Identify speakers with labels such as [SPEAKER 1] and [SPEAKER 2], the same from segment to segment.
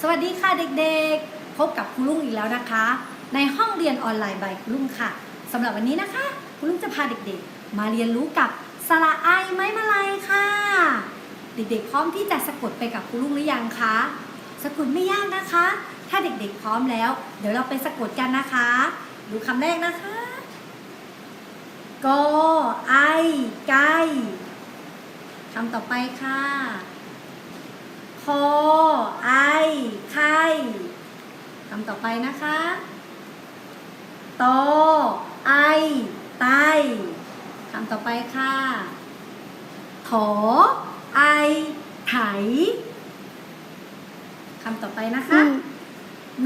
[SPEAKER 1] สวัสดีค่ะเด็กๆ พบกับครูลุงอีกแล้วนะคะ ในห้องเรียนออนไลน์ใบครูลุงค่ะสำหรับวันนี้นะคะครูลุงจะพาเด็กๆ มาเรียนรู้กับสระไอไม้มาลายค่ะ เด็กๆ พร้อมที่จะสะกดไปกับครูลุงหรือยังคะสะกดไม่ยากนะคะ ถ้าเด็กๆ พร้อมแล้ว เดี๋ยวเราไปสะกดกันนะคะ ดูคำแรกนะคะกอไอไก่คำต่อไปค่ะ คอไอไข่คำต่อไปนะคะตอไอไตคำต่อไปค่ะถอไอไถคำต่อไปนะคะ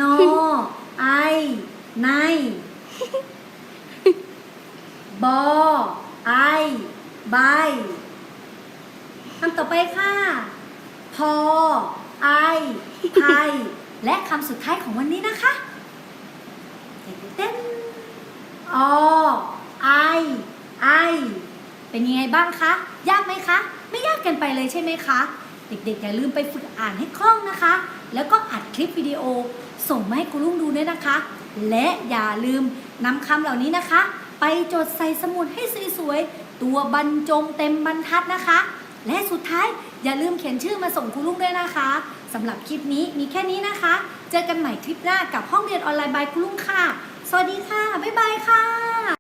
[SPEAKER 1] นอไอในบอไอใบคำต่อไปค่ะพอไอไทย และคำสุดท้ายของวันนี้นะคะเต้นอไอไอเป็นยังไงบ้างคะ ยากไหมคะ ไม่ยากเกินไปเลยใช่ไหมคะ เด็กๆอย่าลืมไปฝึกอ่านให้คล่องนะคะ แล้วก็อัดคลิปวิดีโอ ส่งมาให้คุณลุงดูด้วยนะคะ และอย่าลืมนำคำเหล่านี้นะคะ ไปจดใส่สมุดให้สวยๆ ตัวบรรจงเต็มบรรทัดนะคะ และสุดท้ายอย่าลืมเขียนชื่อมาส่งคุณลุงด้วยนะคะ สำหรับคลิปนี้มีแค่นี้นะคะ เจอกันใหม่คลิปหน้ากับห้องเรียนออนไลน์บายคุณลุงค่ะ สวัสดีค่ะ บ๊ายบายค่ะ